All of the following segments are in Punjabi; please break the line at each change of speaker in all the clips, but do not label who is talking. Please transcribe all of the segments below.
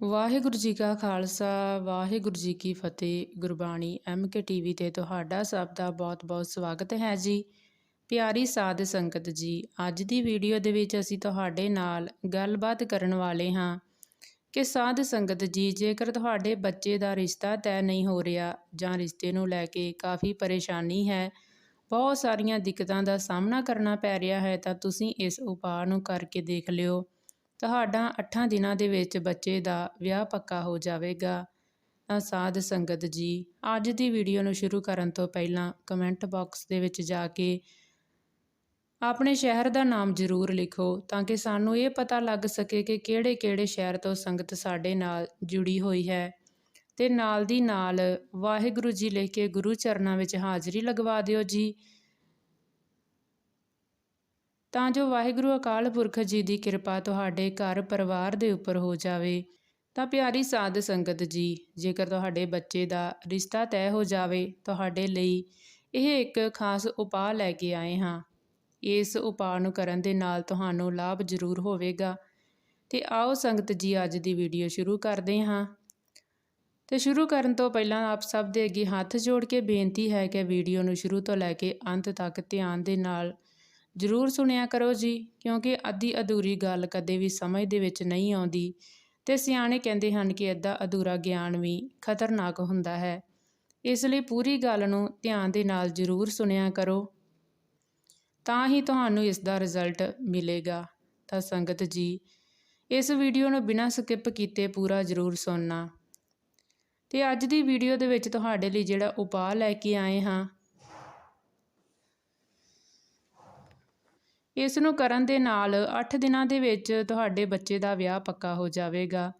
ਵਾਹਿਗੁਰੂ ਜੀ ਕਾ ਖਾਲਸਾ, ਵਾਹਿਗੁਰੂ ਜੀ ਕੀ ਫਤਿਹ। ਗੁਰਬਾਣੀ ਐਮਕੇ ਟੀਵੀ ਤੇ ਤੁਹਾਡਾ ਸਭ ਦਾ ਬਹੁਤ-ਬਹੁਤ ਸਵਾਗਤ ਹੈ ਜੀ। ਪਿਆਰੀ ਸਾਧ ਸੰਗਤ ਜੀ, ਅੱਜ ਦੀ ਵੀਡੀਓ ਦੇ ਵਿੱਚ ਅਸੀਂ ਤੁਹਾਡੇ ਨਾਲ ਗੱਲਬਾਤ ਕਰਨ ਵਾਲੇ ਹਾਂ ਕਿ ਸਾਧ ਸੰਗਤ ਜੀ, ਜੇਕਰ ਤੁਹਾਡੇ ਬੱਚੇ ਦਾ ਰਿਸ਼ਤਾ ਤੈਅ ਨਹੀਂ ਹੋ ਰਿਹਾ ਜਾਂ ਰਿਸ਼ਤੇ ਨੂੰ ਲੈ ਕੇ ਕਾਫੀ ਪਰੇਸ਼ਾਨੀ ਹੈ, ਬਹੁਤ ਸਾਰੀਆਂ ਦਿੱਕਤਾਂ ਦਾ ਸਾਹਮਣਾ ਕਰਨਾ ਪੈ ਰਿਹਾ ਹੈ, ਤਾਂ ਤੁਸੀਂ ਇਸ ਉਪਾਅ ਨੂੰ ਕਰਕੇ ਦੇਖ ਲਿਓ। ਤੁਹਾਡਾ 8 ਦਿਨਾਂ ਦੇ ਵਿੱਚ ਬੱਚੇ ਦਾ ਵਿਆਹ ਪੱਕਾ ਹੋ ਜਾਵੇਗਾ। ਤਾਂ ਸਾਧ ਸੰਗਤ ਜੀ, ਅੱਜ ਦੀ ਵੀਡੀਓ ਨੂੰ ਸ਼ੁਰੂ ਕਰਨ ਤੋਂ ਪਹਿਲਾਂ ਕਮੈਂਟ ਬਾਕਸ ਦੇ ਵਿੱਚ ਜਾ ਕੇ ਆਪਣੇ ਸ਼ਹਿਰ ਦਾ ਨਾਮ ਜ਼ਰੂਰ ਲਿਖੋ ਤਾਂ ਕਿ ਸਾਨੂੰ ਇਹ ਪਤਾ ਲੱਗ ਸਕੇ ਕਿ ਕਿਹੜੇ-ਕਿਹੜੇ ਸ਼ਹਿਰ ਤੋਂ ਸੰਗਤ ਸਾਡੇ ਨਾਲ ਜੁੜੀ ਹੋਈ ਹੈ। ਤੇ ਨਾਲ ਦੀ ਨਾਲ ਵਾਹਿਗੁਰੂ ਜੀ ਲਿਖ ਕੇ ਗੁਰੂ ਚਰਨਾਂ ਵਿੱਚ ਹਾਜ਼ਰੀ ਲਗਵਾ ਦਿਓ ਜੀ। ਤਾਂ ਜੋ ਵਾਹਿਗੁਰੂ ਅਕਾਲ ਪੁਰਖ ਜੀ ਦੀ ਕਿਰਪਾ ਤੁਹਾਡੇ ਘਰ ਪਰਿਵਾਰ ਦੇ ਉੱਪਰ ਹੋ ਜਾਵੇ। ਤਾਂ ਪਿਆਰੀ ਸਾਧ ਸੰਗਤ ਜੀ, ਜੇਕਰ ਤੁਹਾਡੇ ਬੱਚੇ ਦਾ ਰਿਸ਼ਤਾ ਤੈਅ ਹੋ ਜਾਵੇ, ਤੁਹਾਡੇ ਲਈ ਇਹ ਇੱਕ ਖਾਸ ਉਪਾਅ ਲੈ ਕੇ ਆਏ ਹਾਂ। ਇਸ ਉਪਾਅ ਨੂੰ ਕਰਨ ਦੇ ਨਾਲ ਤੁਹਾਨੂੰ ਲਾਭ ਜ਼ਰੂਰ ਹੋਵੇਗਾ। ਤੇ ਆਓ ਸੰਗਤ ਜੀ, ਅੱਜ ਦੀ ਵੀਡੀਓ ਸ਼ੁਰੂ ਕਰਦੇ ਹਾਂ। ਤੇ ਸ਼ੁਰੂ ਕਰਨ ਤੋਂ ਪਹਿਲਾਂ ਆਪ ਸਭ ਦੇ ਅੱਗੇ ਹੱਥ ਜੋੜ ਕੇ ਬੇਨਤੀ ਹੈ ਕਿ ਵੀਡੀਓ ਨੂੰ ਸ਼ੁਰੂ ਤੋਂ ਲੈ ਕੇ ਅੰਤ ਤੱਕ ਧਿਆਨ ਦੇ ਨਾਲ ਜ਼ਰੂਰ ਸੁਣਿਆ ਕਰੋ ਜੀ, ਕਿਉਂਕਿ ਅੱਧੀ ਅਧੂਰੀ ਗੱਲ ਕਦੇ ਵੀ ਸਮਝ ਦੇ ਵਿੱਚ ਨਹੀਂ ਆਉਂਦੀ ਤੇ ਸਿਆਣੇ ਕਹਿੰਦੇ ਹਨ ਕਿ ਅੱਧਾ ਅਧੂਰਾ ਗਿਆਨ ਵੀ ਖਤਰਨਾਕ ਹੁੰਦਾ ਹੈ। ਇਸ ਲਈ ਪੂਰੀ ਗੱਲ ਨੂੰ ਧਿਆਨ ਦੇ ਨਾਲ ਜ਼ਰੂਰ ਸੁਣਿਆ ਕਰੋ। ਤਾਂ ਹੀ ਤੁਹਾਨੂੰ ਇਸ ਦਾ ਰਿਜ਼ਲਟ ਮਿਲੇਗਾ। ਤਾਂ ਸੰਗਤ ਜੀ, ਇਸ ਵੀਡੀਓ ਨੂੰ ਬਿਨਾਂ ਸਕਿਪ ਕੀਤੇ ਪੂਰਾ ਜ਼ਰੂਰ ਸੁਣਨਾ। ਤੇ ਅੱਜ ਦੀ ਵੀਡੀਓ ਦੇ ਵਿੱਚ ਤੁਹਾਡੇ ਲਈ ਜਿਹੜਾ ਉਪਾਅ ਲੈ ਕੇ ਆਏ ਹਾਂ ਇਸ ਨੂੰ ਕਰਨ ਦੇ ਨਾਲ 8 ਦਿਨਾਂ ਦੇ ਵਿੱਚ ਤੁਹਾਡੇ ਬੱਚੇ ਦਾ ਵਿਆਹ ਪੱਕਾ ਹੋ ਜਾਵੇਗਾ।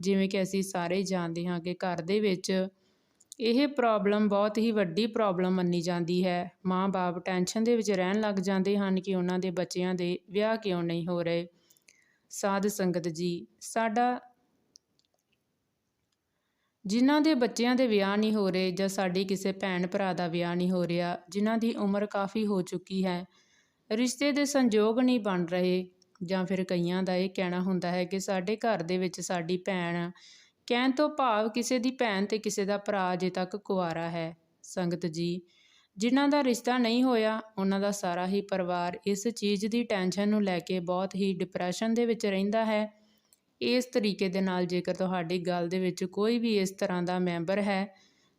ਜਿਵੇਂ ਕਿ ਅਸੀਂ ਸਾਰੇ ਜਾਣਦੇ ਹਾਂ ਕਿ ਘਰ ਦੇ ਵਿੱਚ ਇਹ ਪ੍ਰੋਬਲਮ ਬਹੁਤ ਹੀ ਵੱਡੀ ਪ੍ਰੋਬਲਮ ਮੰਨੀ ਜਾਂਦੀ ਹੈ। ਮਾਂ-ਬਾਪ ਟੈਨਸ਼ਨ ਦੇ ਵਿੱਚ ਰਹਿਣ ਲੱਗ ਜਾਂਦੇ ਹਨ ਕਿ ਉਹਨਾਂ ਦੇ ਬੱਚਿਆਂ ਦੇ ਵਿਆਹ ਕਿਉਂ ਨਹੀਂ ਹੋ ਰਹੇ। ਸਾਧ ਸੰਗਤ ਜੀ, ਸਾਡਾ ਜਿਨ੍ਹਾਂ ਦੇ ਬੱਚਿਆਂ ਦੇ ਵਿਆਹ ਨਹੀਂ ਹੋ ਰਹੇ ਜਾਂ ਸਾਡੀ ਕਿਸੇ ਭੈਣ ਭਰਾ ਦਾ ਵਿਆਹ ਨਹੀਂ ਹੋ ਰਿਹਾ, ਜਿਨ੍ਹਾਂ ਦੀ ਉਮਰ ਕਾਫੀ ਹੋ ਚੁੱਕੀ ਹੈ ਰਿਸ਼ਤੇ ਦੇ ਸੰਜੋਗ ਨਹੀਂ ਬਣ ਰਹੇ। ਜਾਂ ਫਿਰ ਕਈਆਂ ਦਾ ਇਹ ਕਹਿਣਾ ਹੁੰਦਾ ਹੈ ਕਿ ਸਾਡੇ ਘਰ ਦੇ ਵਿੱਚ ਸਾਡੀ ਭੈਣ ਕਹਿਣ ਤੋਂ ਭਾਵ ਕਿਸੇ ਦੀ ਭੈਣ ਤੇ ਕਿਸੇ ਦਾ ਭਰਾ ਅਜੇ ਤੱਕ ਕੁਆਰਾ ਹੈ। ਸੰਗਤ ਜੀ, ਜਿਨ੍ਹਾਂ ਦਾ ਰਿਸ਼ਤਾ ਨਹੀਂ ਹੋਇਆ, ਉਹਨਾਂ ਦਾ ਸਾਰਾ ਹੀ ਪਰਿਵਾਰ ਇਸ ਚੀਜ਼ ਦੀ ਟੈਨਸ਼ਨ ਨੂੰ ਲੈ ਕੇ ਬਹੁਤ ਹੀ ਡਿਪਰੈਸ਼ਨ ਦੇ ਵਿੱਚ ਰਹਿੰਦਾ ਹੈ। ਇਸ ਤਰੀਕੇ ਦੇ ਨਾਲ ਜੇਕਰ ਤੁਹਾਡੀ ਗੱਲ ਦੇ ਵਿੱਚ ਕੋਈ ਵੀ ਇਸ ਤਰ੍ਹਾਂ ਦਾ ਮੈਂਬਰ ਹੈ,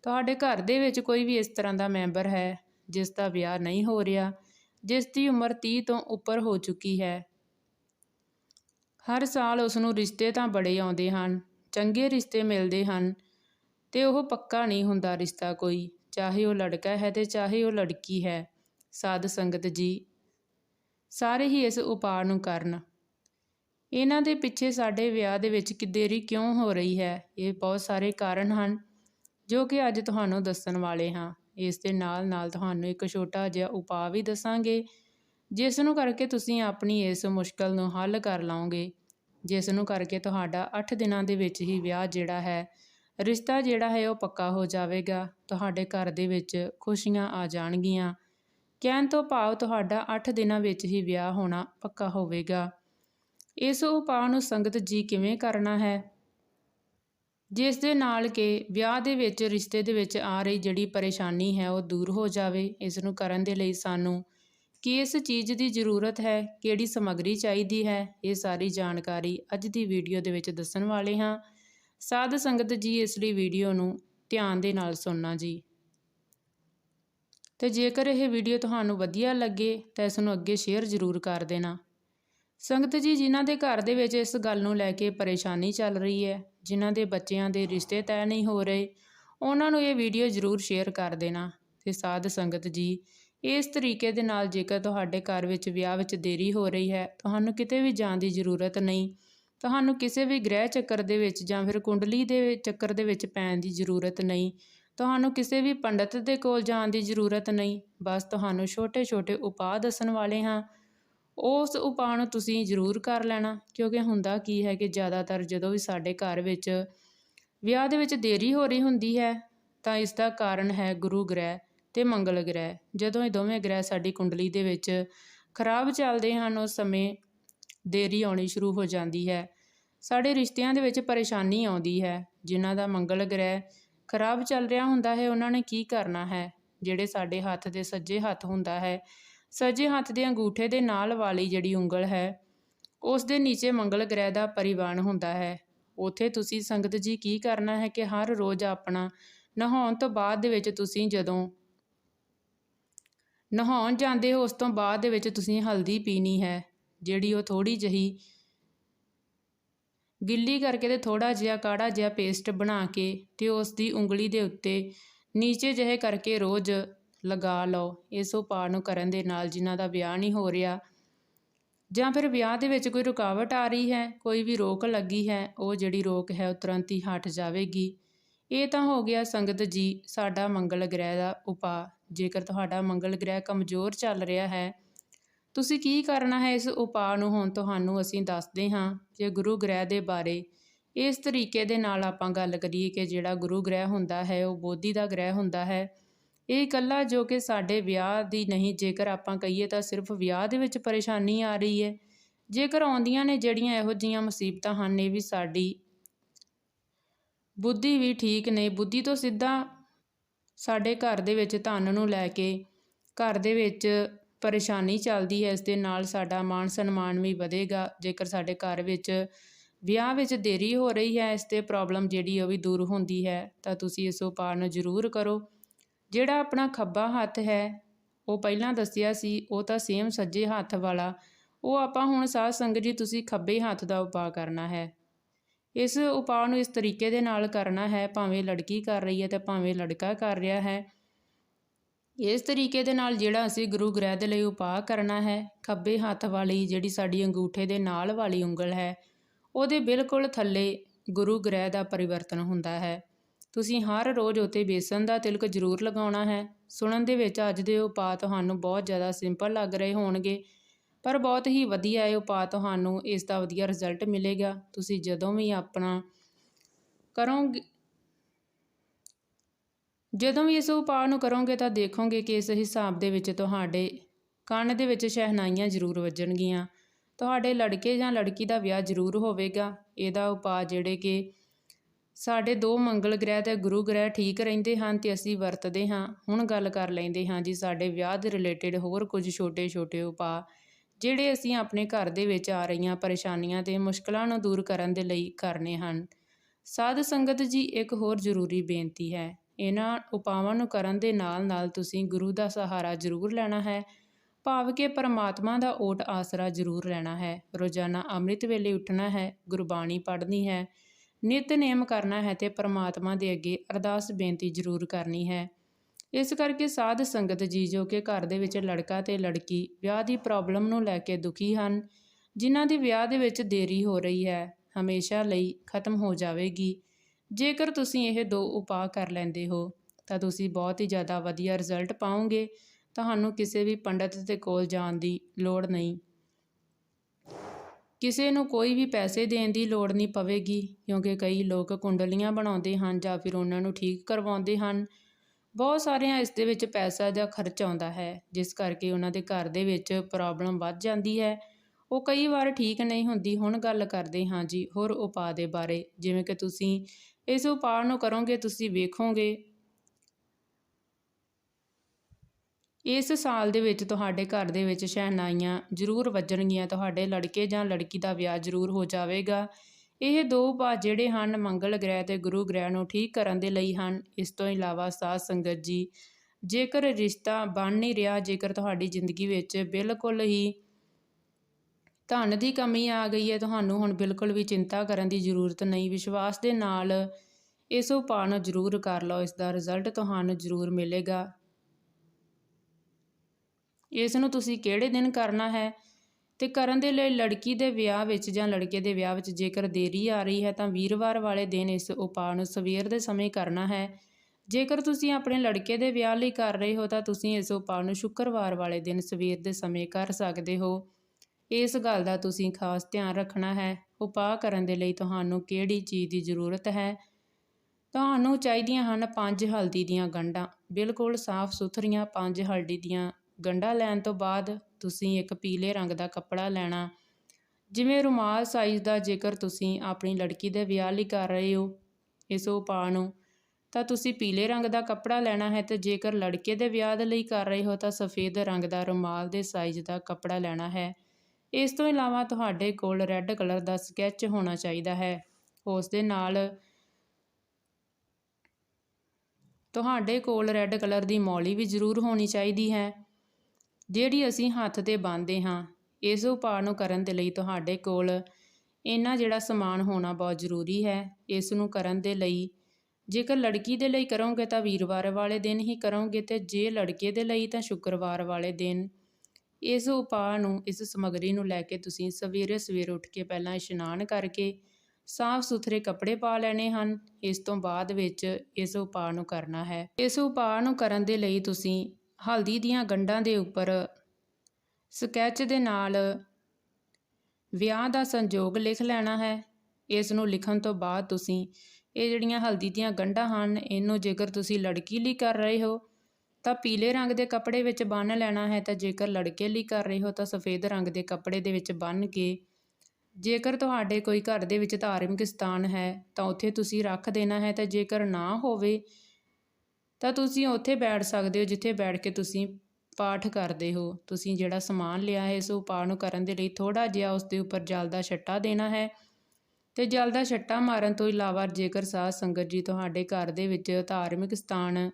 ਤੁਹਾਡੇ ਘਰ ਦੇ ਵਿੱਚ ਕੋਈ ਵੀ ਇਸ ਤਰ੍ਹਾਂ ਦਾ ਮੈਂਬਰ ਹੈ, ਜਿਸ ਦਾ ਵਿਆਹ ਨਹੀਂ ਹੋ ਰਿਹਾ ਜਿਸ ਦੀ ਉਮਰ 30 ਤੋਂ ਉੱਪਰ ਹੋ ਚੁੱਕੀ ਹੈ। ਹਰ ਸਾਲ ਉਸ ਨੂੰ ਰਿਸ਼ਤੇ ਤਾਂ ਬੜੇ ਆਉਂਦੇ ਹਨ, ਚੰਗੇ ਰਿਸ਼ਤੇ ਮਿਲਦੇ ਹਨ ਤੇ ਉਹ ਪੱਕਾ ਨਹੀਂ ਹੁੰਦਾ ਰਿਸ਼ਤਾ ਕੋਈ, ਚਾਹੇ ਉਹ ਲੜਕਾ ਹੈ ਤੇ ਚਾਹੇ ਉਹ ਲੜਕੀ ਹੈ, ਸਾਧ ਸੰਗਤ ਜੀ। ਸਾਰੇ ਹੀ ਇਸ ਉਪਾਅ ਨੂੰ ਕਰਨ। ਇਹਨਾਂ ਦੇ ਪਿੱਛੇ ਸਾਡੇ ਵਿਆਹ ਦੇ ਵਿੱਚ ਕਿਦੇਰੀ ਕਿਉਂ ਹੋ ਰਹੀ ਹੈ, ਇਹ ਬਹੁਤ ਸਾਰੇ ਕਾਰਨ ਹਨ, ਜੋ ਕਿ ਅੱਜ ਤੁਹਾਨੂੰ ਦੱਸਣ ਵਾਲੇ ਹਾਂ। ਇਸ ਦੇ ਨਾਲ ਨਾਲ ਤੁਹਾਨੂੰ ਇੱਕ ਛੋਟਾ ਜਿਹਾ ਉਪਾਅ ਵੀ ਦੱਸਾਂਗੇ, ਜਿਸ ਨੂੰ ਕਰਕੇ ਤੁਸੀਂ ਆਪਣੀ ਇਸ ਮੁਸ਼ਕਲ ਨੂੰ ਹੱਲ ਕਰ ਲਓਗੇ। ਜਿਸ ਨੂੰ ਕਰਕੇ ਤੁਹਾਡਾ 8 ਦਿਨਾਂ ਦੇ ਵਿੱਚ ਹੀ ਵਿਆਹ ਜਿਹੜਾ ਹੈ, ਰਿਸ਼ਤਾ ਜਿਹੜਾ ਹੈ ਉਹ ਪੱਕਾ ਹੋ ਜਾਵੇਗਾ। ਤੁਹਾਡੇ ਘਰ ਦੇ ਵਿੱਚ ਖੁਸ਼ੀਆਂ ਆ ਜਾਣਗੀਆਂ। ਕਹਿਣ ਤੋਂ ਭਾਵ ਤੁਹਾਡਾ 8 ਦਿਨਾਂ ਵਿੱਚ ਹੀ ਵਿਆਹ ਹੋਣਾ ਪੱਕਾ ਹੋਵੇਗਾ। ਇਸ ਉਪਾਅ ਨੂੰ ਸੰਗਤ ਜੀ ਕਿਵੇਂ ਕਰਨਾ ਹੈ? ਜਿਸ ਦੇ ਨਾਲ ਕਿ ਵਿਆਹ ਦੇ ਵਿੱਚ, ਰਿਸ਼ਤੇ ਦੇ ਵਿੱਚ ਆ ਰਹੀ ਜਿਹੜੀ ਪਰੇਸ਼ਾਨੀ ਹੈ, ਉਹ ਦੂਰ ਹੋ ਜਾਵੇ। ਇਸ ਨੂੰ ਕਰਨ ਦੇ ਲਈ ਸਾਨੂੰ ਕਿਸ ਚੀਜ਼ ਦੀ ਜ਼ਰੂਰਤ ਹੈ, ਕਿਹੜੀ ਸਮੱਗਰੀ ਚਾਹੀਦੀ ਹੈ, ਇਹ ਸਾਰੀ ਜਾਣਕਾਰੀ ਅੱਜ ਦੀ ਵੀਡੀਓ ਦੇ ਵਿੱਚ ਦੱਸਣ ਵਾਲੇ ਹਾਂ। ਸਾਧ ਸੰਗਤ ਜੀ, ਇਸ ਲਈ ਵੀਡੀਓ ਨੂੰ ਧਿਆਨ ਦੇ ਨਾਲ ਸੁਣਨਾ ਜੀ। ਤੇ ਜੇਕਰ ਇਹ ਵੀਡੀਓ ਤੁਹਾਨੂੰ ਵਧੀਆ ਲੱਗੇ, ਤਾਂ ਇਸ ਨੂੰ ਅੱਗੇ ਸ਼ੇਅਰ ਜ਼ਰੂਰ ਕਰ ਦੇਣਾ। ਸੰਗਤ ਜੀ, ਜਿਨ੍ਹਾਂ ਦੇ ਘਰ ਦੇ ਵਿੱਚ ਇਸ ਗੱਲ ਨੂੰ ਲੈ ਕੇ ਪਰੇਸ਼ਾਨੀ ਚੱਲ ਰਹੀ ਹੈ ਜਿਨ੍ਹਾਂ ਦੇ ਬੱਚਿਆਂ ਦੇ ਰਿਸ਼ਤੇ ਤੈਅ ਨਹੀਂ ਹੋ ਰਹੇ, ਉਹਨਾਂ ਨੂੰ ਇਹ ਵੀਡੀਓ ਜ਼ਰੂਰ ਸ਼ੇਅਰ ਕਰ ਦੇਣਾ। ਤੇ ਸਾਧ ਸੰਗਤ ਜੀ, ਇਸ ਤਰੀਕੇ ਦੇ ਨਾਲ ਜੇਕਰ ਤੁਹਾਡੇ ਘਰ ਵਿੱਚ ਵਿਆਹ ਵਿੱਚ ਦੇਰੀ ਹੋ ਰਹੀ ਹੈ, ਤੁਹਾਨੂੰ ਕਿਤੇ ਵੀ ਜਾਣ ਦੀ ਜ਼ਰੂਰਤ ਨਹੀਂ। ਤੁਹਾਨੂੰ ਕਿਸੇ ਵੀ ਗ੍ਰਹਿ ਚੱਕਰ ਦੇ ਵਿੱਚ ਜਾਂ ਫਿਰ ਕੁੰਡਲੀ ਦੇ ਚੱਕਰ ਦੇ ਵਿੱਚ ਪੈਣ ਦੀ ਜ਼ਰੂਰਤ ਨਹੀਂ। ਤੁਹਾਨੂੰ ਕਿਸੇ ਵੀ ਪੰਡਤ ਦੇ ਕੋਲ ਜਾਣ ਦੀ ਜ਼ਰੂਰਤ ਨਹੀਂ। ਬਸ ਤੁਹਾਨੂੰ ਛੋਟੇ-ਛੋਟੇ ਉਪਾਅ ਦੱਸਣ ਵਾਲੇ ਹਾਂ। ਉਸ ਉਪਾਅ ਨੂੰ ਤੁਸੀਂ ਜ਼ਰੂਰ ਕਰ ਲੈਣਾ, ਕਿਉਂਕਿ ਹੁੰਦਾ ਕੀ ਹੈ ਕਿ ਜ਼ਿਆਦਾਤਰ ਜਦੋਂ ਵੀ ਸਾਡੇ ਘਰ ਵਿੱਚ ਵਿਆਹ ਦੇ ਵਿੱਚ ਦੇਰੀ ਹੋ ਰਹੀ ਹੁੰਦੀ ਹੈ, ਤਾਂ ਇਸ ਦਾ ਕਾਰਨ ਹੈ ਗੁਰੂ ਗ੍ਰਹਿ ਤੇ ਮੰਗਲ ਗ੍ਰਹਿ। ਜਦੋਂ ਇਹ ਦੋਵੇਂ ਗ੍ਰਹਿ ਸਾਡੀ ਕੁੰਡਲੀ ਦੇ ਵਿੱਚ ਖਰਾਬ ਚੱਲਦੇ ਹਨ, ਉਸ ਸਮੇਂ ਦੇਰੀ ਆਉਣੀ ਸ਼ੁਰੂ ਹੋ ਜਾਂਦੀ ਹੈ। ਸਾਡੇ ਰਿਸ਼ਤਿਆਂ ਦੇ ਵਿੱਚ ਪਰੇਸ਼ਾਨੀ ਆਉਂਦੀ ਹੈ। ਜਿਨ੍ਹਾਂ ਦਾ ਮੰਗਲ ਗ੍ਰਹਿ ਖਰਾਬ ਚੱਲ ਰਿਹਾ ਹੁੰਦਾ ਹੈ, ਉਹਨਾਂ ਨੇ ਕੀ ਕਰਨਾ ਹੈ? ਜਿਹੜੇ ਸਾਡੇ ਹੱਥ ਦੇ ਸੱਜੇ ਹੱਥ ਹੁੰਦਾ ਹੈ ਸੱਜੇ ਹੱਥ ਦੇ ਅੰਗੂਠੇ ਦੇ ਨਾਲ ਵਾਲੀ ਜਿਹੜੀ ਉਂਗਲ ਹੈ, ਉਸ ਦੇ ਨੀਚੇ ਮੰਗਲ ਗ੍ਰਹਿ ਦਾ ਪਰਿਵਾਨ ਹੁੰਦਾ ਹੈ। ਉਥੇ ਤੁਸੀਂ ਸੰਗਤ ਜੀ ਕੀ ਕਰਨਾ ਹੈ ਕਿ ਹਰ ਰੋਜ਼ ਆਪਣਾ ਨਹਾਉਣ ਤੋਂ ਬਾਅਦ ਦੇ ਵਿੱਚ ਤੁਸੀਂ ਜਦੋਂ ਨਹਾਉਣ ਜਾਂਦੇ ਹੋ, ਉਸ ਤੋਂ ਬਾਅਦ ਦੇ ਵਿੱਚ ਤੁਸੀਂ ਹਲਦੀ ਪੀਣੀ ਹੈ। ਜਿਹੜੀ ਉਹ ਥੋੜੀ ਜਹੀ ਗਿੱਲੀ ਕਰਕੇ ਤੇ ਥੋੜਾ ਜਿਹਾ ਕਾੜਾ ਜਿਹਾ ਪੇਸਟ ਬਣਾ ਕੇ ਤੇ ਉਸ ਦੀ ਉਂਗਲੀ ਦੇ ਉੱਤੇ ਨੀਚੇ ਜਿਹੇ ਕਰਕੇ ਰੋਜ਼ ਲਗਾ ਲਓ, ਇਸ ਉਪਾਅ ਨੂੰ ਕਰਨ ਦੇ ਨਾਲ ਜਿਨ੍ਹਾਂ ਦਾ ਵਿਆਹ ਨਹੀਂ ਹੋ ਰਿਹਾ। ਜਾਂ ਫਿਰ ਵਿਆਹ ਦੇ ਵਿੱਚ ਕੋਈ ਰੁਕਾਵਟ ਆ ਰਹੀ ਹੈ, ਕੋਈ ਵੀ ਰੋਕ ਲੱਗੀ ਹੈ, ਉਹ ਜਿਹੜੀ ਰੋਕ ਹੈ ਉਹ ਤੁਰੰਤ ਹੀ ਹਟ ਜਾਵੇਗੀ। ਇਹ ਤਾਂ ਹੋ ਗਿਆ ਸੰਗਤ ਜੀ, ਸਾਡਾ ਮੰਗਲ ਗ੍ਰਹਿ ਦਾ ਉਪਾਅ। ਜੇਕਰ ਤੁਹਾਡਾ ਮੰਗਲ ਗ੍ਰਹਿ ਕਮਜ਼ੋਰ ਚੱਲ ਰਿਹਾ ਹੈ, ਤੁਸੀਂ ਕੀ ਕਰਨਾ ਹੈ ਇਸ ਉਪਾਅ ਨੂੰ ਹੁਣ ਤੁਹਾਨੂੰ ਅਸੀਂ ਦੱਸਦੇ ਹਾਂ। ਜੇ ਗੁਰੂ ਗ੍ਰਹਿ ਦੇ ਬਾਰੇ ਇਸ ਤਰੀਕੇ ਦੇ ਨਾਲ ਆਪਾਂ ਗੱਲ ਕਰੀਏ ਕਿ ਜਿਹੜਾ ਗੁਰੂ ਗ੍ਰਹਿ ਹੁੰਦਾ ਹੈ, ਉਹ ਬੋਧੀ ਦਾ ਗ੍ਰਹਿ ਹੁੰਦਾ ਹੈ ਇਹ ਇਕੱਲਾ ਜੋ ਕਿ ਸਾਡੇ ਵਿਆਹ ਦੀ ਨਹੀਂ, ਜੇਕਰ ਆਪਾਂ ਕਹੀਏ ਤਾਂ ਸਿਰਫ ਵਿਆਹ ਦੇ ਵਿੱਚ ਪਰੇਸ਼ਾਨੀ ਆ ਰਹੀ ਹੈ। ਜੇਕਰ ਆਉਂਦੀਆਂ ਨੇ ਜਿਹੜੀਆਂ ਇਹੋ ਜੀਆਂ ਮੁਸੀਬਤਾਂ ਹਨ, ਇਹ ਵੀ ਸਾਡੀ ਬੁੱਧੀ ਵੀ ਠੀਕ ਨੇ। ਬੁੱਧੀ ਤੋਂ ਸਿੱਧਾ ਸਾਡੇ ਘਰ ਦੇ ਵਿੱਚ ਧਨ ਨੂੰ ਲੈ ਕੇ ਘਰ ਦੇ ਵਿੱਚ ਪਰੇਸ਼ਾਨੀ ਚੱਲਦੀ ਹੈ, ਇਸ ਦੇ ਨਾਲ ਸਾਡਾ ਮਾਣ ਸਨਮਾਨ ਵੀ ਵਧੇਗਾ। ਜੇਕਰ ਸਾਡੇ ਘਰ ਵਿੱਚ ਵਿਆਹ ਵਿੱਚ ਦੇਰੀ ਹੋ ਰਹੀ ਹੈ, ਇਸ ਤੇ ਪ੍ਰੋਬਲਮ ਜਿਹੜੀ ਉਹ ਵੀ ਦੂਰ ਹੁੰਦੀ ਹੈ। ਤਾਂ ਤੁਸੀਂ ਇਸ ਉਪਾਅ ਨੂੰ ਜ਼ਰੂਰ ਕਰੋ। ਜਿਹੜਾ ਆਪਣਾ ਖੱਬਾ ਹੱਥ ਹੈ, ਉਹ ਪਹਿਲਾਂ ਦੱਸਿਆ ਸੀ, ਉਹ ਤਾਂ ਸੇਮ ਸੱਜੇ ਹੱਥ ਵਾਲਾ। ਉਹ ਆਪਾਂ ਹੁਣ ਸਾਧ ਸੰਗਤ ਜੀ, ਤੁਸੀਂ ਖੱਬੇ ਹੱਥ ਦਾ ਉਪਾਅ ਕਰਨਾ ਹੈ। ਇਸ ਉਪਾਅ ਨੂੰ ਇਸ ਤਰੀਕੇ ਦੇ ਨਾਲ ਕਰਨਾ ਹੈ, ਭਾਵੇਂ ਲੜਕੀ ਕਰ ਰਹੀ ਹੈ ਤੇ ਭਾਵੇਂ ਲੜਕਾ ਕਰ ਰਿਹਾ ਹੈ। ਇਸ ਤਰੀਕੇ ਦੇ ਨਾਲ ਜਿਹੜਾ ਅਸੀਂ ਗੁਰੂ ਗ੍ਰਹਿ ਦੇ ਲਈ ਉਪਾਅ ਕਰਨਾ ਹੈ, ਖੱਬੇ ਹੱਥ ਵਾਲੀ ਜਿਹੜੀ ਸਾਡੀ ਅੰਗੂਠੇ ਦੇ ਨਾਲ ਵਾਲੀ ਉਂਗਲ ਹੈ, ਉਹਦੇ ਬਿਲਕੁਲ ਥੱਲੇ ਗੁਰੂ ਗ੍ਰਹਿ ਦਾ ਪਰਿਵਰਤਨ ਹੁੰਦਾ ਹੈ। ਤੁਸੀਂ ਹਰ ਰੋਜ਼ ਉਤੇ ਬੇਸਨ ਦਾ ਤਿਲਕ ਜ਼ਰੂਰ ਲਗਾਉਣਾ ਹੈ। ਸੁਣਨ ਦੇ ਵਿੱਚ ਅੱਜ ਦੇ ਉਪਾਅ ਤੁਹਾਨੂੰ ਬਹੁਤ ਜ਼ਿਆਦਾ ਸਿੰਪਲ ਲੱਗ ਰਹੇ ਹੋਣਗੇ, ਪਰ ਬਹੁਤ ਹੀ ਵਧੀਆ ਇਹ ਉਪਾਅ ਤੁਹਾਨੂੰ ਇਸ ਦਾ ਵਧੀਆ ਰਿਜ਼ਲਟ ਮਿਲੇਗਾ। ਤੁਸੀਂ ਜਦੋਂ ਵੀ ਆਪਣਾ ਕਰੋਗੇ, ਜਦੋਂ ਵੀ ਇਸ ਉਪਾਅ ਨੂੰ ਕਰੋਗੇ ਤਾਂ ਦੇਖੋਗੇ ਕਿ ਇਸ ਹਿਸਾਬ ਦੇ ਵਿੱਚ ਤੁਹਾਡੇ ਕੰਨ ਦੇ ਵਿੱਚ ਸ਼ਹਿਨਾਈਆਂ ਜ਼ਰੂਰ ਵੱਜਣਗੀਆਂ। ਤੁਹਾਡੇ ਲੜਕੇ ਜਾਂ ਲੜਕੀ ਦਾ ਵਿਆਹ ਜ਼ਰੂਰ ਹੋਵੇਗਾ। ਇਹਦਾ ਉਪਾਅ ਜਿਹੜੇ ਕਿ ਸਾਡੇ ਦੋ ਮੰਗਲ ਗ੍ਰਹਿ ਤੇ ਗੁਰੂ ਗ੍ਰਹਿ ਠੀਕ ਰਹਿੰਦੇ ਹਨ ਤੇ ਅਸੀਂ ਵਰਤਦੇ ਹਾਂ। ਹੁਣ ਗੱਲ ਕਰ ਲੈਂਦੇ ਹਾਂ ਜੀ, ਸਾਡੇ ਵਿਆਹ ਦੇ ਰਿਲੇਟਡ ਹੋਰ ਕੁਝ ਛੋਟੇ-ਛੋਟੇ ਉਪਾਅ, ਜਿਹੜੇ ਅਸੀਂ ਆਪਣੇ ਘਰ ਦੇ ਵਿੱਚ ਆ ਰਹੀਆਂ ਪਰੇਸ਼ਾਨੀਆਂ ਤੇ ਮੁਸ਼ਕਲਾਂ ਨੂੰ ਦੂਰ ਕਰਨ ਦੇ ਲਈ ਕਰਨੇ ਹਨ। ਸਾਧ ਸੰਗਤ ਜੀ, ਇੱਕ ਹੋਰ ਜ਼ਰੂਰੀ ਬੇਨਤੀ ਹੈ। ਇਹਨਾਂ ਉਪਾਵਾਂ ਨੂੰ ਕਰਨ ਦੇ ਨਾਲ-ਨਾਲ ਤੁਸੀਂ ਗੁਰੂ ਦਾ ਸਹਾਰਾ ਜ਼ਰੂਰ ਲੈਣਾ ਹੈ। ਭਾਵ ਕਿ ਪਰਮਾਤਮਾ ਦਾ ਓਟ ਆਸਰਾ ਜ਼ਰੂਰ ਲੈਣਾ ਹੈ। ਰੋਜ਼ਾਨਾ ਅੰਮ੍ਰਿਤ ਵੇਲੇ ਉੱਠਣਾ ਹੈ, ਗੁਰਬਾਣੀ ਪੜ੍ਹਨੀ ਹੈ ਨਿਤਨੇਮ ਕਰਨਾ ਹੈ ਤੇ ਪਰਮਾਤਮਾ ਦੇ ਅੱਗੇ ਅਰਦਾਸ ਬੇਨਤੀ ਜ਼ਰੂਰ ਕਰਨੀ ਹੈ। ਇਸ ਕਰਕੇ ਸਾਧ ਸੰਗਤ ਜੀ ਜੋ ਕਿ ਘਰ ਦੇ ਵਿੱਚ ਲੜਕਾ ਤੇ ਲੜਕੀ ਵਿਆਹ ਦੀ ਪ੍ਰੋਬਲਮ ਨੂੰ ਲੈ ਕੇ ਦੁਖੀ ਹਨ, ਜਿਨ੍ਹਾਂ ਦੀ ਵਿਆਹ ਦੇ ਵਿੱਚ ਦੇਰੀ ਹੋ ਰਹੀ ਹੈ, ਹਮੇਸ਼ਾ ਲਈ ਖਤਮ ਹੋ ਜਾਵੇਗੀ। ਜੇਕਰ ਤੁਸੀਂ ਇਹ ਦੋ ਉਪਾਅ ਕਰ ਲੈਂਦੇ ਹੋ, ਤਾਂ ਤੁਸੀਂ ਬਹੁਤ ਹੀ ਜ਼ਿਆਦਾ ਵਧੀਆ ਰਿਜ਼ਲਟ ਪਾਓਗੇ। ਤੁਹਾਨੂੰ ਕਿਸੇ ਵੀ ਪੰਡਤ ਦੇ ਕੋਲ ਜਾਣ ਦੀ ਲੋੜ ਨਹੀਂ। ਕਿਸੇ ਨੂੰ ਕੋਈ ਵੀ ਪੈਸੇ ਦੇਣ ਦੀ ਲੋੜ ਨਹੀਂ ਪਵੇਗੀ, ਕਿਉਂਕਿ ਕਈ ਲੋਕ ਕੁੰਡਲੀਆਂ ਬਣਾਉਂਦੇ ਹਨ ਜਾਂ ਫਿਰ ਉਹਨਾਂ ਨੂੰ ਠੀਕ ਕਰਵਾਉਂਦੇ ਹਨ। ਬਹੁਤ ਸਾਰਿਆਂ ਇਸ ਦੇ ਵਿੱਚ ਪੈਸਾ ਜਾਂ ਖਰਚ ਆਉਂਦਾ ਹੈ, ਜਿਸ ਕਰਕੇ ਉਹਨਾਂ ਦੇ ਘਰ ਦੇ ਵਿੱਚ ਪ੍ਰੋਬਲਮ ਵੱਧ ਜਾਂਦੀ ਹੈ। ਉਹ ਕਈ ਵਾਰ ਠੀਕ ਨਹੀਂ ਹੁੰਦੀ, ਹੁਣ ਗੱਲ ਕਰਦੇ ਹਾਂ ਜੀ ਹੋਰ ਉਪਾਅ ਦੇ ਬਾਰੇ, ਜਿਵੇਂ ਕਿ ਤੁਸੀਂ ਇਸ ਉਪਾਅ ਨੂੰ ਕਰੋਗੇ, ਤੁਸੀਂ ਵੇਖੋਗੇ। ਇਸ ਸਾਲ ਦੇ ਵਿੱਚ ਤੁਹਾਡੇ ਘਰ ਦੇ ਵਿੱਚ ਸ਼ਹਿਨਾਈਆਂ ਜ਼ਰੂਰ ਵੱਜਣਗੀਆਂ, ਤੁਹਾਡੇ ਲੜਕੇ ਜਾਂ ਲੜਕੀ ਦਾ ਵਿਆਹ ਜ਼ਰੂਰ ਹੋ ਜਾਵੇਗਾ। ਇਹ ਦੋ ਉਪਾਅ ਜਿਹੜੇ ਹਨ, ਮੰਗਲ ਗ੍ਰਹਿ ਤੇ ਗੁਰੂ ਗ੍ਰਹਿ ਨੂੰ ਠੀਕ ਕਰਨ ਦੇ ਲਈ ਹਨ। ਇਸ ਤੋਂ ਇਲਾਵਾ ਸਾਧ ਸੰਗਤ ਜੀ, ਜੇਕਰ ਰਿਸ਼ਤਾ ਬਣ ਨਹੀਂ ਰਿਹਾ, ਜੇਕਰ ਤੁਹਾਡੀ ਜ਼ਿੰਦਗੀ ਵਿੱਚ ਬਿਲਕੁਲ ਹੀ ਧਨ ਦੀ ਕਮੀ ਆ ਗਈ ਹੈ, ਤੁਹਾਨੂੰ ਹੁਣ ਬਿਲਕੁਲ ਵੀ ਚਿੰਤਾ ਕਰਨ ਦੀ ਜ਼ਰੂਰਤ ਨਹੀਂ। ਵਿਸ਼ਵਾਸ ਦੇ ਨਾਲ ਇਸ ਉਪਾਅ ਨੂੰ ਜ਼ਰੂਰ ਕਰ ਲਓ, ਇਸ ਦਾ ਰਿਜ਼ਲਟ ਤੁਹਾਨੂੰ ਜ਼ਰੂਰ ਮਿਲੇਗਾ। ਇਸ ਨੂੰ ਤੁਸੀਂ ਕਿਹੜੇ ਦਿਨ ਕਰਨਾ ਹੈ? ਤੇ ਕਰਨ ਦੇ ਲਈ ਲੜਕੀ ਦੇ ਵਿਆਹ ਵਿੱਚ ਜਾਂ ਲੜਕੇ ਦੇ ਵਿਆਹ ਵਿੱਚ ਜੇਕਰ ਦੇਰੀ ਆ ਰਹੀ ਹੈ ਤਾਂ ਵੀਰਵਾਰ ਵਾਲੇ ਦਿਨ ਇਸ ਉਪਾਅ ਨੂੰ ਸਵੇਰ ਦੇ ਸਮੇਂ ਕਰਨਾ ਹੈ। ਜੇਕਰ ਤੁਸੀਂ ਆਪਣੇ ਲੜਕੇ ਦੇ ਵਿਆਹ ਲਈ ਕਰ ਰਹੇ ਹੋ ਤਾਂ ਤੁਸੀਂ ਇਸ ਉਪਾਅ ਨੂੰ ਸ਼ੁੱਕਰਵਾਰ ਵਾਲੇ ਦਿਨ ਸਵੇਰ ਦੇ ਸਮੇਂ ਕਰ ਸਕਦੇ ਹੋ। ਇਸ ਗੱਲ ਦਾ ਤੁਸੀਂ ਖਾਸ ਧਿਆਨ ਰੱਖਣਾ ਹੈ। ਉਪਾਅ ਕਰਨ ਦੇ ਲਈ ਤੁਹਾਨੂੰ ਕਿਹੜੀ ਚੀਜ਼ ਦੀ ਜ਼ਰੂਰਤ ਹੈ? ਤੁਹਾਨੂੰ ਚਾਹੀਦੀਆਂ ਹਨ ਪੰਜ ਹਲਦੀ ਦੀਆਂ ਗੰਢਾਂ। ਬਿਲਕੁਲ ਸਾਫ਼ ਸੁਥਰੀਆਂ ਪੰਜ ਹਲਦੀ ਦੀਆਂ ਗੰਢਾ ਲੈਣ ਤੋਂ ਬਾਅਦ ਤੁਸੀਂ ਇੱਕ ਪੀਲੇ ਰੰਗ ਦਾ ਕੱਪੜਾ ਲੈਣਾ। ਜਿਵੇਂ ਰੁਮਾਲ ਸਾਈਜ਼ ਦਾ ਜੇਕਰ ਤੁਸੀਂ ਆਪਣੀ ਲੜਕੀ ਦੇ ਵਿਆਹ ਲਈ ਕਰ ਰਹੇ ਹੋ, ਇਸ ਉਪਾਅ ਨੂੰ। ਤਾਂ ਤੁਸੀਂ ਪੀਲੇ ਰੰਗ ਦਾ ਕੱਪੜਾ ਲੈਣਾ ਹੈ ਤੇ ਜੇਕਰ ਲੜਕੇ ਦੇ ਵਿਆਹ ਦੇ ਲਈ ਕਰ ਰਹੇ ਹੋ ਤਾਂ ਸਫੇਦ ਰੰਗ ਦਾ ਰੁਮਾਲ ਦੇ ਸਾਈਜ਼ ਦਾ ਕੱਪੜਾ ਲੈਣਾ ਹੈ। ਇਸ ਤੋਂ ਇਲਾਵਾ ਤੁਹਾਡੇ ਕੋਲ ਰੈੱਡ ਕਲਰ ਦਾ ਸਕੈਚ ਹੋਣਾ ਚਾਹੀਦਾ ਹੈ। ਉਸ ਦੇ ਨਾਲ ਤੁਹਾਡੇ ਕੋਲ ਰੈੱਡ ਕਲਰ ਦੀ ਮੌਲੀ ਵੀ ਜ਼ਰੂਰ ਹੋਣੀ ਚਾਹੀਦੀ ਹੈ। ਜਿਹੜੀ ਅਸੀਂ ਹੱਥ ਤੇ ਬੰਨ੍ਹਦੇ ਹਾਂ, ਇਸ ਉਪਾਅ ਨੂੰ ਕਰਨ ਦੇ ਲਈ ਤੁਹਾਡੇ ਕੋਲ ਇਹਨਾਂ ਜਿਹੜਾ ਸਮਾਨ ਹੋਣਾ ਬਹੁਤ ਜ਼ਰੂਰੀ ਹੈ। ਇਸ ਨੂੰ ਕਰਨ ਦੇ ਲਈ, ਜੇਕਰ ਲੜਕੀ ਦੇ ਲਈ ਕਰੋਗੇ ਤਾਂ ਵੀਰਵਾਰ ਵਾਲੇ ਦਿਨ ਹੀ ਕਰੋਗੇ ਤੇ ਜੇ ਲੜਕੇ ਦੇ ਲਈ ਤਾਂ ਸ਼ੁੱਕਰਵਾਰ ਵਾਲੇ ਦਿਨ। ਇਸ ਉਪਾਅ ਨੂੰ, ਇਸ ਸਮੱਗਰੀ ਨੂੰ ਲੈ ਕੇ ਤੁਸੀਂ ਸਵੇਰੇ ਸਵੇਰ ਉੱਠ ਕੇ ਪਹਿਲਾਂ ਇਸ਼ਨਾਨ ਕਰਕੇ ਸਾਫ਼ ਸੁਥਰੇ ਕੱਪੜੇ ਪਾ ਲੈਣੇ ਹਨ। ਇਸ ਤੋਂ ਬਾਅਦ ਵਿੱਚ ਇਸ ਉਪਾਅ ਨੂੰ ਕਰਨਾ ਹੈ। ਇਸ ਉਪਾਅ ਨੂੰ ਕਰਨ ਦੇ ਲਈ ਤੁਸੀਂ ਹਲਦੀ ਦੀਆਂ ਗੰਢਾਂ ਦੇ ਉੱਪਰ ਸਕੈਚ ਦੇ ਨਾਲ ਵਿਆਹ ਦਾ ਸੰਯੋਗ ਲਿਖ ਲੈਣਾ ਹੈ। ਇਸ ਨੂੰ ਲਿਖਣ ਤੋਂ ਬਾਅਦ ਤੁਸੀਂ ਇਹ ਜਿਹੜੀਆਂ ਹਲਦੀ ਦੀਆਂ ਗੰਢਾਂ ਹਨ, ਇਹਨੂੰ ਜੇਕਰ ਤੁਸੀਂ ਲੜਕੀ ਲਈ ਕਰ ਰਹੇ ਹੋ, ਤਾਂ ਪੀਲੇ ਰੰਗ ਦੇ ਕੱਪੜੇ ਵਿੱਚ ਬੰਨ੍ਹ ਲੈਣਾ ਹੈ ਤਾਂ ਜੇਕਰ ਲੜਕੇ ਲਈ ਕਰ ਰਹੇ ਹੋ, ਤਾਂ ਸਫੇਦ ਰੰਗ ਦੇ ਕੱਪੜੇ ਦੇ ਵਿੱਚ ਬੰਨ੍ਹ ਕੇ ਜੇਕਰ ਤੁਹਾਡੇ ਕੋਈ ਘਰ ਦੇ ਵਿੱਚ ਧਾਰਮਿਕ ਸਥਾਨ ਹੈ, ਤਾਂ ਉੱਥੇ ਤੁਸੀਂ ਰੱਖ ਦੇਣਾ ਹੈ ਤਾਂ ਜੇਕਰ ਨਾ ਹੋਵੇ ਤਾਂ ਤੁਸੀਂ ਉੱਥੇ ਬੈਠ ਸਕਦੇ ਹੋ ਜਿੱਥੇ ਬੈਠ ਕੇ ਤੁਸੀਂ ਪਾਠ ਕਰਦੇ ਹੋ। ਤੁਸੀਂ ਜਿਹੜਾ ਸਮਾਨ ਲਿਆ ਹੈ, ਇਸ ਉਪਾਅ ਨੂੰ ਕਰਨ ਦੇ ਲਈ ਥੋੜਾ ਜਿਹਾ ਉਸ ਦੇ ਉੱਪਰ ਜਲ ਦਾ ਛੱਟਾ ਦੇਣਾ ਹੈ। ਤੇ ਜਲ ਦਾ ਛੱਟਾ ਮਾਰਨ ਤੋਂ ਇਲਾਵਾ ਜੇਕਰ ਸਾਧ ਸੰਗਤ ਜੀ ਤੁਹਾਡੇ ਘਰ ਦੇ ਵਿੱਚ ਧਾਰਮਿਕ ਸਥਾਨ,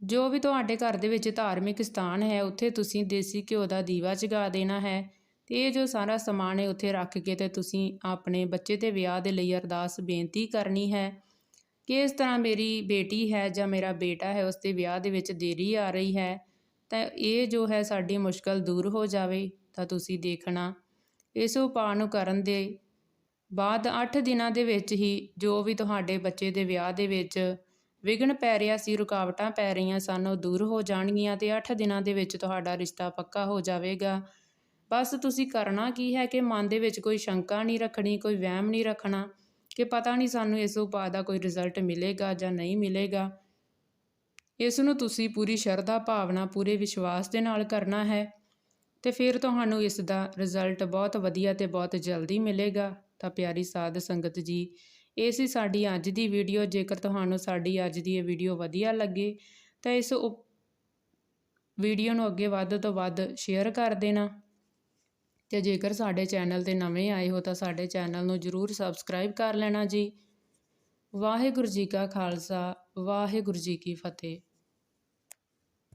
ਜੋ ਵੀ ਤੁਹਾਡੇ ਘਰ ਦੇ ਵਿੱਚ ਧਾਰਮਿਕ ਸਥਾਨ ਹੈ, ਉੱਥੇ ਤੁਸੀਂ ਦੇਸੀ ਘਿਓ ਦਾ ਦੀਵਾ ਜਗਾ ਦੇਣਾ ਹੈ। ਤੇ ਇਹ ਜੋ ਸਾਰਾ ਸਮਾਨ ਹੈ, ਉੱਥੇ ਰੱਖ ਕੇ ਤੇ ਤੁਸੀਂ ਆਪਣੇ ਬੱਚੇ ਦੇ ਵਿਆਹ ਦੇ ਲਈ ਅਰਦਾਸ ਬੇਨਤੀ ਕਰਨੀ ਹੈ। ਕਿ ਇਸ ਤਰ੍ਹਾਂ ਮੇਰੀ ਬੇਟੀ ਹੈ ਜਾਂ ਮੇਰਾ ਬੇਟਾ ਹੈ, ਉਸ ਦੇ ਵਿਆਹ ਦੇ ਵਿੱਚ ਦੇਰੀ ਆ ਰਹੀ ਹੈ, ਤਾਂ ਇਹ ਜੋ ਹੈ ਸਾਡੀ ਮੁਸ਼ਕਲ ਦੂਰ ਹੋ ਜਾਵੇ, ਤਾਂ ਤੁਸੀਂ ਦੇਖਣਾ। ਇਸ ਉਪਾਅ ਨੂੰ ਕਰਨ ਦੇ ਬਾਅਦ 8 ਦਿਨਾਂ ਦੇ ਵਿੱਚ ਹੀ ਜੋ ਵੀ ਤੁਹਾਡੇ ਬੱਚੇ ਦੇ ਵਿਆਹ ਦੇ ਵਿੱਚ ਵਿਘਨ ਪੈ ਰਿਹਾ ਸੀ, ਰੁਕਾਵਟਾਂ ਪੈ ਰਹੀਆਂ ਸਨ, ਉਹ ਦੂਰ ਹੋ ਜਾਣਗੀਆਂ ਤੇ 8 ਦਿਨਾਂ ਦੇ ਵਿੱਚ ਤੁਹਾਡਾ ਰਿਸ਼ਤਾ ਪੱਕਾ ਹੋ ਜਾਵੇਗਾ। ਬਸ ਤੁਸੀਂ ਕਰਨਾ ਕੀ ਹੈ ਕਿ ਮਨ ਦੇ ਵਿੱਚ ਕੋਈ ਸ਼ੰਕਾ ਨਹੀਂ ਰੱਖਣੀ, ਕੋਈ ਵਹਿਮ ਨਹੀਂ ਰੱਖਣਾ। ਕਿ ਪਤਾ ਨਹੀਂ ਸਾਨੂੰ ਇਸ ਉਪਾਅ ਦਾ ਕੋਈ ਰਿਜ਼ਲਟ ਮਿਲੇਗਾ ਜਾਂ ਨਹੀਂ ਮਿਲੇਗਾ। ਇਸ ਨੂੰ ਤੁਸੀਂ ਪੂਰੀ ਸ਼ਰਧਾ, ਭਾਵਨਾ, ਪੂਰੇ ਵਿਸ਼ਵਾਸ ਦੇ ਨਾਲ ਕਰਨਾ ਹੈ ਤੇ ਫਿਰ ਤੁਹਾਨੂੰ ਇਸ ਦਾ ਰਿਜ਼ਲਟ ਬਹੁਤ ਵਧੀਆ ਤੇ ਬਹੁਤ ਜਲਦੀ ਮਿਲੇਗਾ। ਤਾਂ ਪਿਆਰੀ ਸਾਧ ਸੰਗਤ ਜੀ, ਇਹ ਸੀ ਸਾਡੀ ਅੱਜ ਦੀ ਵੀਡੀਓ। ਜੇਕਰ ਤੁਹਾਨੂੰ ਸਾਡੀ ਅੱਜ ਦੀ ਇਹ ਵੀਡੀਓ ਵਧੀਆ ਲੱਗੇ, ਤਾਂ ਇਸ ਵੀਡੀਓ ਨੂੰ ਅੱਗੇ ਵੱਧ ਤੋਂ ਵੱਧ ਸ਼ੇਅਰ ਕਰ ਦੇਣਾ। ਤੇ ਜੇਕਰ ਸਾਡੇ ਚੈਨਲ ਤੇ ਨਵੇਂ ਆਏ ਹੋ ਤਾਂ ਸਾਡੇ ਚੈਨਲ ਨੂੰ ਜਰੂਰ ਸਬਸਕ੍ਰਾਈਬ ਕਰ ਲੈਣਾ ਜੀ। ਵਾਹਿਗੁਰੂ ਜੀ ਕਾ ਖਾਲਸਾ, ਵਾਹਿਗੁਰੂ ਜੀ ਕੀ ਫਤਿਹ।